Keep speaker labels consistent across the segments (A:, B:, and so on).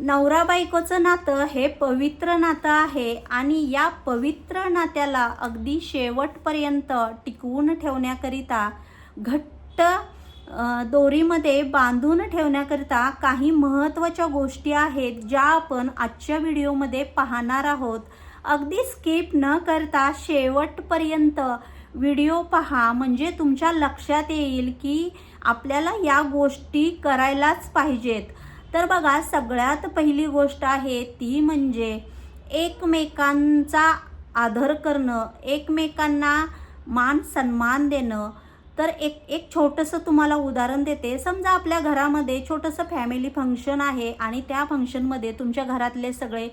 A: नवरा बायकोचं नातं हे पवित्र नातं आहे आणि या पवित्र नात्याला अगदी शेवटपर्यंत टिकवून ठेवण्याकरिता घट्ट दोरीमध्ये बांधून ठेवण्याकरिता काही महत्त्वाच्या गोष्टी आहेत ज्या आपण आजच्या व्हिडिओमध्ये पाहणार आहोत. अगदी स्किप न करता शेवटपर्यंत व्हिडिओ पहा. म्हणजे तुमच्या लक्षात येईल की आपल्याला या गोष्टी करायलाच पाहिजेत. तर बघा सगळ्यात पहिली गोष्ट आहे ती म्हणजे एकमेकांचा आदर करणं एकमेकांना मान सन्मान देणं. तर एक एक छोटंसं तुम्हाला उदाहरण देते. समजा आपल्या घरामध्ये छोटंसं फॅमिली फंक्शन आहे आणि त्या फंक्शनमध्ये तुमच्या घरातले सगळे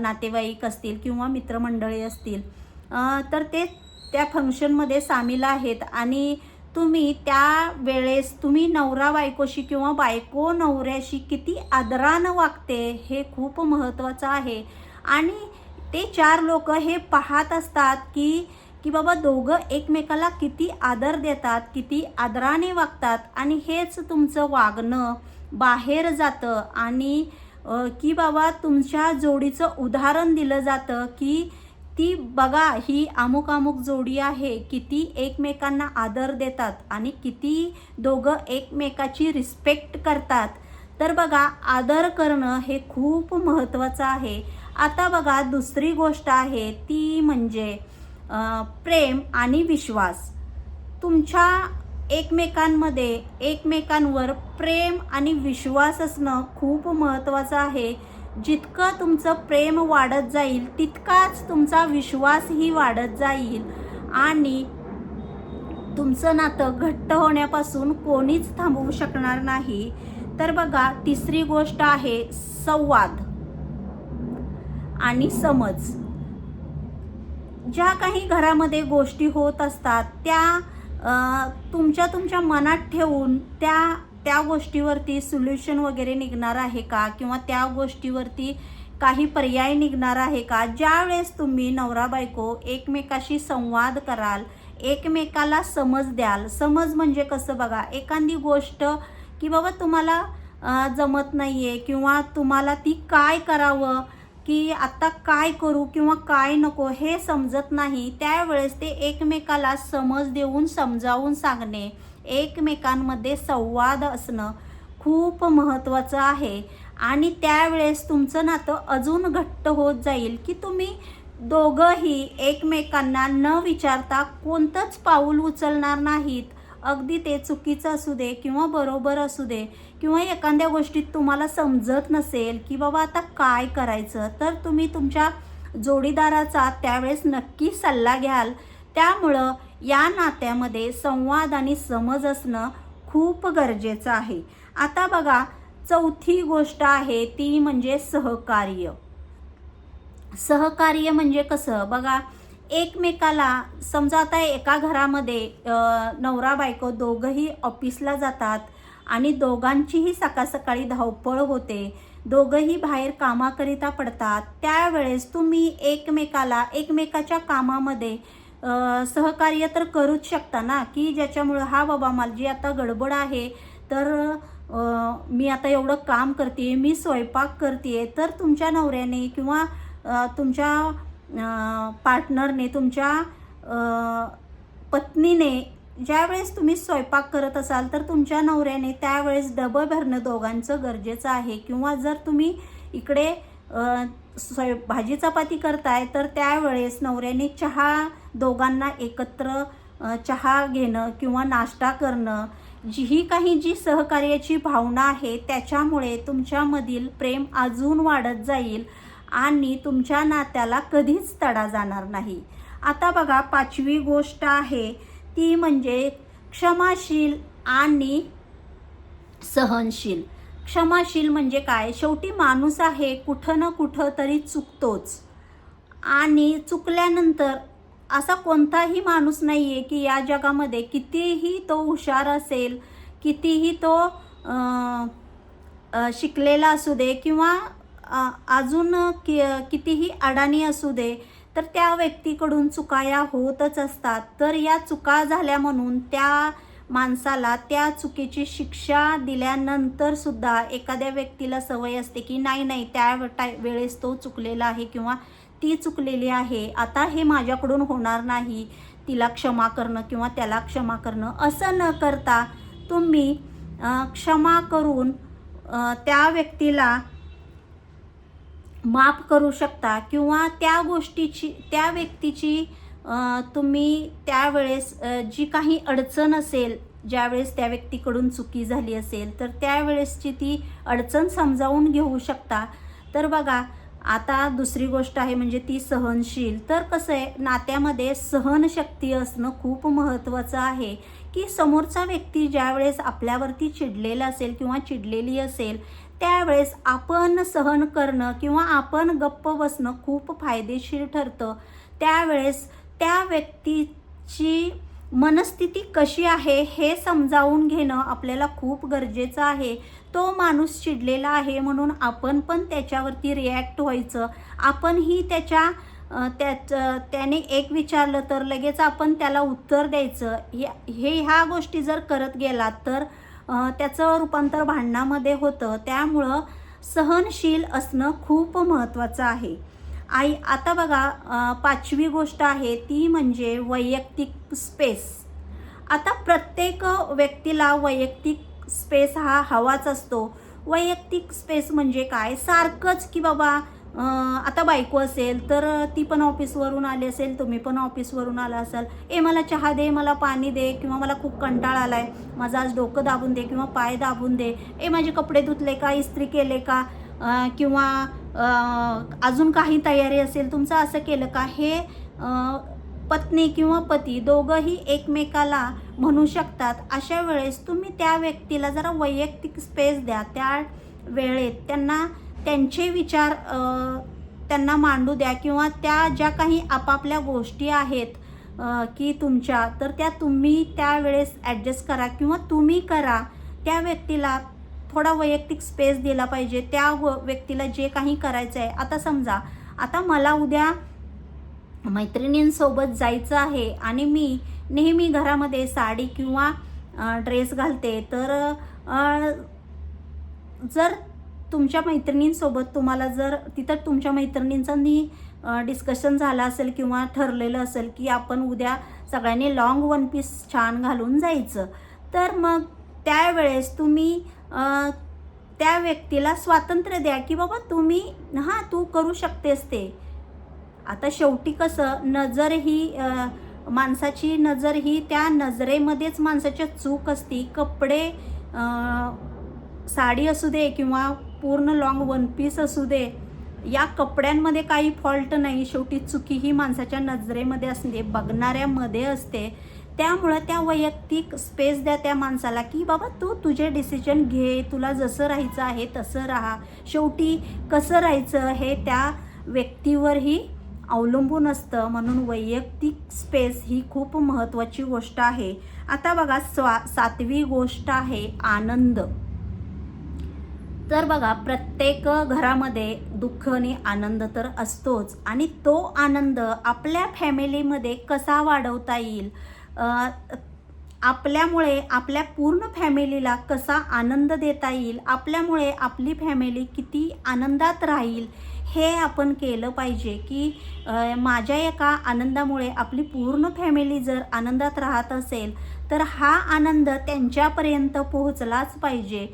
A: नातेवाईक असतील किंवा मित्रमंडळी असतील तर ते त्या फंक्शनमध्ये सामील आहेत आणि तुम्ही त्या वेळेस तुम्ही नवरा बायकोशी किंवा बायको नवऱ्याशी किती आदरानं वागते हे खूप महत्त्वाचं आहे. आणि ते चार लोक हे पाहत असतात की की बाबा दोघं एकमेकाला किती आदर देतात किती आदराने वागतात आणि हेच तुमचं वागणं बाहेर जातं आणि की बाबा तुमच्या जोडीचं उदाहरण दिलं जातं की ती बघा ही अमुक अमुक जोडी आहे किती एकमेकांना आदर देतात आणि किती दोघं एकमेकाची रिस्पेक्ट करतात. तर बघा आदर करणं हे खूप महत्त्वाचं आहे. आता बघा दुसरी गोष्ट आहे ती म्हणजे प्रेम आणि विश्वास. तुमच्या एकमेकांमध्ये एकमेकांवर प्रेम आणि विश्वास असणं खूप महत्त्वाचं आहे. जितकं तुमचं प्रेम वाढत जाईल तितकाच तुमचा विश्वासही वाढत जाईल. आणि तुमचं नातं घट्ट होण्यापासून कोणीच थांबवू शकणार नाही. तर बघा तिसरी गोष्ट आहे संवाद आणि समज. ज्या काही घरामध्ये गोष्टी होत असतात त्या तुमच्या तुमच्या मनात ठेवून त्या त्या गोष्टीवरती सोल्युशन वगैरे निघणार आहे का? किंवा त्या गोष्टीवरती काही पर्याय निघणार आहे का? ज्यावेळेस तुम्ही नवरा बायको एकमेकाशी संवाद कराल एकमेकाला समज द्याल समज म्हणजे कसं बघा एखादी गोष्ट की बाबा तुम्हाला जमत नाही आहे किंवा तुम्हाला ती काय करावं की आत्ता काय करू किंवा काय नको हे समजत नाही त्यावेळेस ते एकमेकाला समज देऊन समजावून सांगणे एकमेकांमध्ये संवाद असणं खूप महत्त्वाचं आहे. आणि त्यावेळेस तुमचं नातं अजून घट्ट होत जाईल की तुम्ही दोघंही एकमेकांना न विचारता कोणतंच पाऊल उचलणार नाहीत. अगदी ते चुकीचं असू दे किंवा बरोबर असू दे किंवा एखाद्या गोष्टीत तुम्हाला समजत नसेल की बाबा आता काय करायचं तर तुम्ही तुमच्या जोडीदाराचा त्यावेळेस नक्की सल्ला घ्याल. त्यामुळं या नात्यामध्ये संवाद आणि समज असणं खूप गरजेचं आहे. आता बघा चौथी गोष्ट आहे ती म्हणजे सहकार्य. सहकार्य म्हणजे कसं? बघा एकमेकाला समजा आता एका घरामध्ये नवरा बायको दोघंही ऑफिसला जातात आणि दोघांचीही सकाळसकाळी धावपळ होते दोघंही बाहेर कामाकरिता पडतात त्यावेळेस तुम्ही एकमेकाला एकमेकाच्या कामामध्ये सहकार्य तर करूच शकता ना की ज्याच्यामुळं हा बाबा माझी आता गडबड आहे तर मी आता एवढं काम करते मी स्वयंपाक करते तर तुमच्या नवऱ्याने किंवा तुमच्या पार्टनरने तुमच्या पत्नीने ज्यावेळेस तुम्ही स्वयंपाक करत असाल तर तुमच्या नवऱ्याने त्यावेळेस डबं भरणं दोघांचं गरजेचं आहे. किंवा जर तुम्ही इकडे स्वय भाजी चपाती करताय तर त्यावेळेस नवऱ्याने चहा दोघांना एकत्र चहा घेणं किंवा नाश्ता करणं जी ही काही जी सहकार्याची भावना आहे त्याच्यामुळे तुमच्यामधील प्रेम अजून वाढत जाईल आणि तुमच्या नात्याला कधीच तडा जाणार नाही. आता बघा पाचवी गोष्ट आहे ती म्हणजे क्षमाशील आणि सहनशील. क्षमाशील म्हणजे काय? शेवटी माणूस आहे कुठं ना कुठं तरी चुकतोच. आणि चुकल्यानंतर असा कोणताही माणूस नाही आहे की या जगामध्ये कितीही तो हुशार असेल कितीही तो शिकलेला असू दे किंवा अजून कि कितीही अडाणी असू दे तर त्या व्यक्तीकडून चुका या होतच असतात. तर या चुका झाल्या म्हणून त्या माणसाला त्या चुकीची शिक्षा दिल्यानंतर सुद्धा एखाद्या व्यक्तीला सवय असते की नाही नाही त्या टाय वेळेस तो चुकलेला आहे किंवा ती चुकलेली आहे. आता हे माझ्याकडून होणार नाही. तिला क्षमा करणं किंवा त्याला क्षमा करणं असं न करता तुम्ही क्षमा करून त्या व्यक्तीला माफ करू शकता किंवा त्या गोष्टीची त्या व्यक्तीची तुम्ही त्यावेळेस जी काही अडचण असेल ज्यावेळेस त्या व्यक्तीकडून चुकी झाली असेल तर त्यावेळेसची ती अडचण समजावून घेऊ शकता. तर बघा आता दुसरी गोष्ट आहे म्हणजे ती सहनशील. तर कसं आहे नात्यामध्ये सहनशक्ती असणं खूप महत्त्वाचं आहे की समोरचा व्यक्ती ज्यावेळेस आपल्यावरती चिडलेला असेल किंवा चिडलेली असेल त्यावेळेस आपण सहन करणं किंवा आपण गप्प बसणं खूप फायदेशीर ठरतं. त्यावेळेस त्या व्यक्तीची मनस्थिती कशी आहे हे समजावून घेणं आपल्याला खूप गरजेचं आहे. तो माणूस चिडलेला आहे म्हणून आपण पण त्याच्यावरती रिॲक्ट व्हायचं. आपणही त्याच्या त्याच त्याने एक विचारलं तर लगेच आपण त्याला उत्तर द्यायचं. हे हे ह्या गोष्टी जर करत गेलात तर त्याचं रूपांतर भांडणामध्ये होतं. त्यामुळं सहनशील असणं खूप महत्त्वाचं आहे. आई आता बघा पाचवी गोष्ट आहे ती म्हणजे वैयक्तिक स्पेस आता प्रत्येक व्यक्तीला वैयक्तिक स्पेस हा हवाच असतो. वैयक्तिक स्पेस म्हणजे काय? सारखंच की बाबा आता बायको असेल तर ती पण ऑफिसवरून आली असेल तुम्ही पण ऑफिसवरून आला असाल. ए मला चहा दे मला पाणी दे किंवा मला खूप कंटाळा आला आहे माझं आज डोकं दाबून दे किंवा पाय दाबून दे. ए माझे कपडे धुतले का? इस्त्री केले का? किंवा अजून काही तयारी असेल तुमचं असं केलं का? हे पत्नी किंवा पती दोघंही एकमेकाला म्हणू शकतात. अशा वेळेस तुम्ही त्या व्यक्तीला जरा वैयक्तिक स्पेस द्या. त्या वेळेत त्यांना त्यांचे विचार त्यांना मांडू द्या किंवा त्या ज्या काही आपापल्या गोष्टी आहेत की तुमच्या तर त्या तुम्ही त्यावेळेस ॲडजस्ट करा किंवा तुम्ही करा. त्या व्यक्तीला थोडा वैयक्तिक स्पेस दिला पाहिजे. त्या व- व्यक्तीला जे काही करायचं आहे आता समजा आता मला उद्या मैत्रिणींसोबत जायचं आहे आणि मी नेहमी घरामध्ये साडी किंवा ड्रेस घालते तर जर तुमच्या मैत्रिणींसोबत तुम्हाला जर तिथं तुमच्या मैत्रिणींचानी डिस्कशन झालं असेल किंवा ठरलेलं असेल की आपण उद्या सगळ्यांनी लॉंग वन पीस छान घालून जायचं तर मग त्यावेळेस तुम्ही त्या व्यक्तीला स्वातंत्र्य द्या की बाबा तुम्ही हां तू करू शकतेस ते. आता शेवटी कसं नजर ही माणसाची नजर ही त्या नजरेमध्येच माणसाच्या चूक असती. कपडे साडी असू दे किंवा पूर्ण लॉंग वन पीस असू दे या कपड्यांमध्ये काही फॉल्ट नाही. शेवटी चुकी ही माणसाच्या नजरेमध्ये असते बघणाऱ्यामध्ये असते. त्यामुळं त्या वैयक्तिक स्पेस द्या त्या माणसाला की बाबा तू तुझे डिसिजन घे तुला जसं राहायचं आहे तसं राहा. शेवटी कसं राहायचं हे त्या व्यक्तीवरही अवलंबून असतं. म्हणून वैयक्तिक स्पेस ही खूप महत्त्वाची गोष्ट आहे. आता बघा स्वा सातवी गोष्ट आहे आनंद. तर बघा प्रत्येक घरामध्ये दुःख आणि आनंद तर असतोच. आणि तो आनंद आपल्या फॅमिलीमध्ये कसा वाढवता येईल? आपल्यामुळे आपल्या पूर्ण फॅमिलीला कसा आनंद देता येईल आपल्यामुळे आपली फॅमिली किती आनंदात राहील हे आपण केलं पाहिजे की माझ्या एका आनंदामुळे आपली पूर्ण फॅमिली जर आनंदात राहत असेल तर हा आनंद त्यांच्यापर्यंत पोहोचलाच पाहिजे.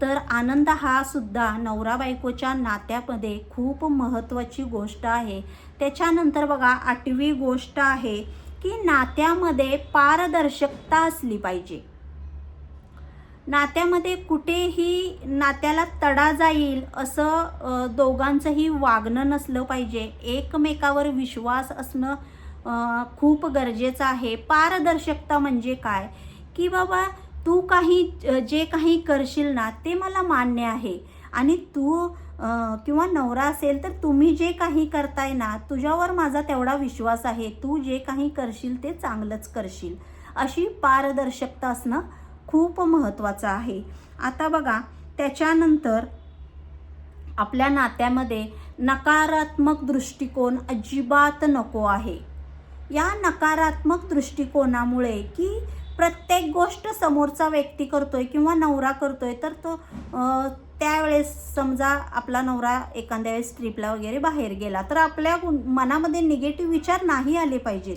A: तर आनंद हा सुद्धा नवरा बायकोच्या नात्यामध्ये खूप महत्त्वाची गोष्ट आहे. त्याच्यानंतर बघा आठवी गोष्ट आहे. की नात्यामध्ये पारदर्शकता असली पाहिजे. नात्यामध्ये कुठेही नात्याला तडा जाईल असं दोघांचंही वागणं नसलं पाहिजे. एकमेकावर विश्वास असणं खूप गरजेचं आहे. पारदर्शकता म्हणजे काय? की बाबा तू काही जे काही करशील ना ते मला मान्य आहे. आणि तू किंवा नवरा असेल तर तुम्ही जे काही करताय ना तुझ्यावर माझा तेवढा विश्वास आहे. तू जे काही करशील ते चांगलंच करशील. अशी पारदर्शकता असणं खूप महत्त्वाचं आहे. आता बघा त्याच्यानंतर आपल्या नात्यामध्ये नकारात्मक दृष्टिकोन अजिबात नको आहे. या नकारात्मक दृष्टिकोनामुळे की प्रत्येक गोष्ट समोरचा व्यक्ती करतोय किंवा नवरा करतोय तर तो त्यावेळेस समजा आपला नवरा एखाद्या वेळेस ट्रिपला वगैरे बाहेर गेला तर आपल्या मनामध्ये निगेटिव्ह विचार नाही आले पाहिजेत.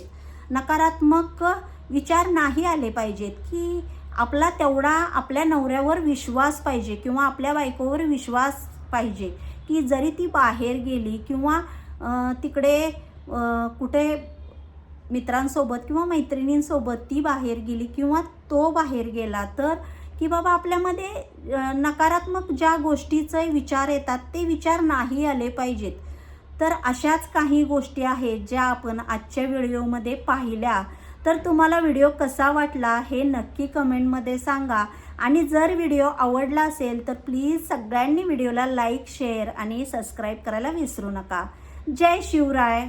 A: नकारात्मक विचार नाही आले पाहिजेत की आपला तेवढा आपल्या नवऱ्यावर विश्वास पाहिजे किंवा आपल्या बायकोवर विश्वास पाहिजे की जरी ती बाहेर गेली किंवा तिकडे कुठे मित्रांसोबत किंवा मैत्रिणींसोबत ती बाहेर गेली किंवा तो बाहेर गेला तर की बाबा आपल्यामध्ये नकारात्मक ज्या गोष्टीचे विचार येतात ते विचार नाही आले पाहिजेत. तर अशाच काही गोष्टी आहेत ज्या आपण आजच्या व्हिडिओमध्ये पाहिल्या. तर तुम्हाला व्हिडिओ कसा वाटला हे नक्की कमेंटमध्ये सांगा. आणि जर व्हिडिओ आवडला असेल तर प्लीज सगळ्यांनी व्हिडिओला लाईक शेअर आणि सबस्क्राईब करायला विसरू नका. जय शिवराय.